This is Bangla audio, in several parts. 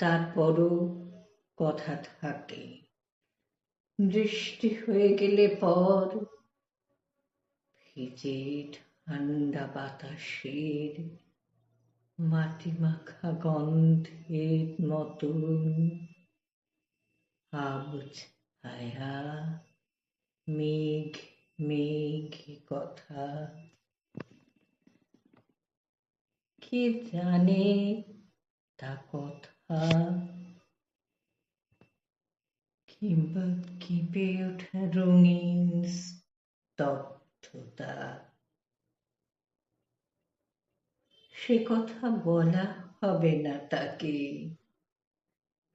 তারপরও কথা থাকে। বৃষ্টি হয়ে গেলে পর ভিজে ঠান্ডা বাতাসের মাটি মাখা গন্ধের মতন। আবজ ছায়া, মেঘ মেঘ কথা। কে জানে তা কথা কিংবা কেঁপে ওঠা রঙিন স্তব্ধতা। সে কথা বলা হবে না তাকে।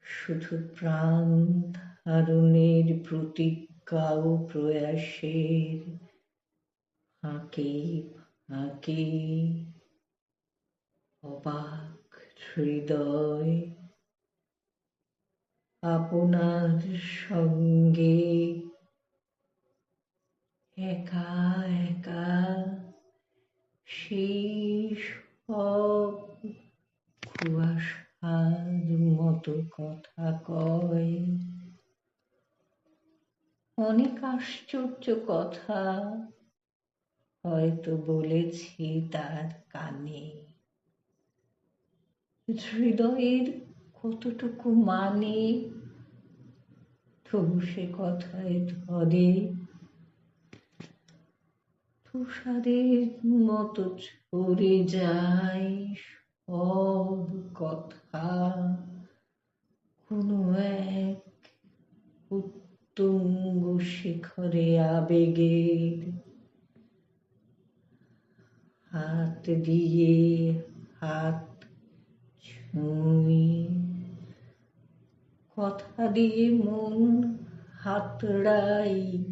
শুধু প্রাণ ধারণের প্রতিজ্ঞা ও প্রয়াসের। ফাঁকে ফাঁকে অবাক হৃদয় আপনার সঙ্গে একা একা সেই সব কুয়াশার মতো কথা কয়। অনেক আশ্চর্য কথা হয়তো বলেছি তার কানে। হৃদয়ের কতটুকু মানে সে কথায় ধরে। তুষারের মতো ছড়ে যায় সব কথা। কোনো এক উত্তুঙ্গ শিখরে আবেগের হাত দিয়ে হাত ছুঁই কথা দিয়ে মন হাতড়াই।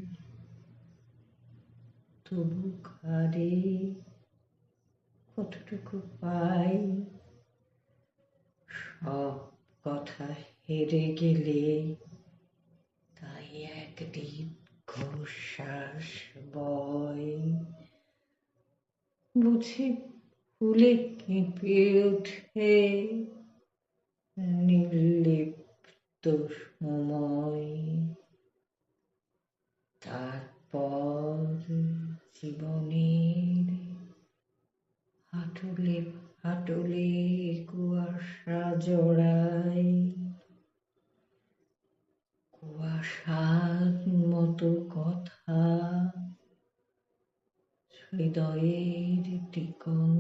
তবু কারে কতটুকু পাই? সব কথা হেরে গেলে তাই একদিন দীর্ঘশ্বাস বয়। বুঝি ফুলে কেঁপে ওঠে নির্লিপ্ত সময়। তারপর জীবনের হাঁটুলে হাঁটুলে কুয়াশা জড়াই কুয়াশার মতো কথা হৃদয়ের টিকন